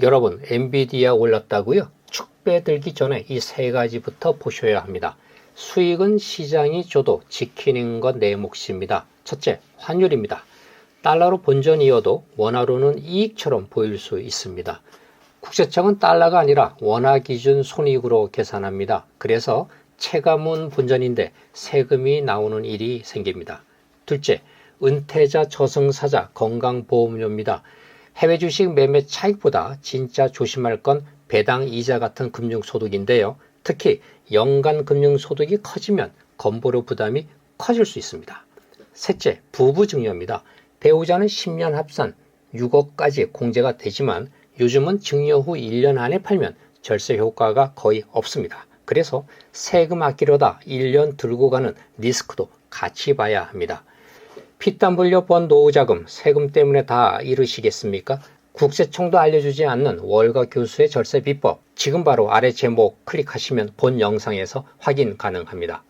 여러분, 엔비디아 올랐다고요? 축배 들기 전에 이 세 가지부터 보셔야 합니다. 수익은 시장이 줘도 지키는 건 내 몫입니다. 첫째, 환율입니다. 달러로 본전이어도 원화로는 이익처럼 보일 수 있습니다. 국세청은 달러가 아니라 원화 기준 손익으로 계산합니다. 그래서 체감은 본전인데 세금이 나오는 일이 생깁니다. 둘째, 은퇴자 저승사자 건강보험료입니다. 해외 주식 매매 차익보다 진짜 조심할 건 배당 이자 같은 금융소득인데요. 특히 연간 금융소득이 커지면 건보료 부담이 커질 수 있습니다. 셋째, 부부 증여입니다. 배우자는 10년 합산 6억까지 공제가 되지만 요즘은 증여 후 1년 안에 팔면 절세 효과가 거의 없습니다. 그래서 세금 아끼려다 1년 들고 가는 리스크도 같이 봐야 합니다. 피땀 흘려 번 노후자금 세금 때문에 다 잃으시겠습니까? 국세청도 알려주지 않는 월가 교수의 절세 비법 지금 바로 아래 제목 클릭하시면 본 영상에서 확인 가능합니다.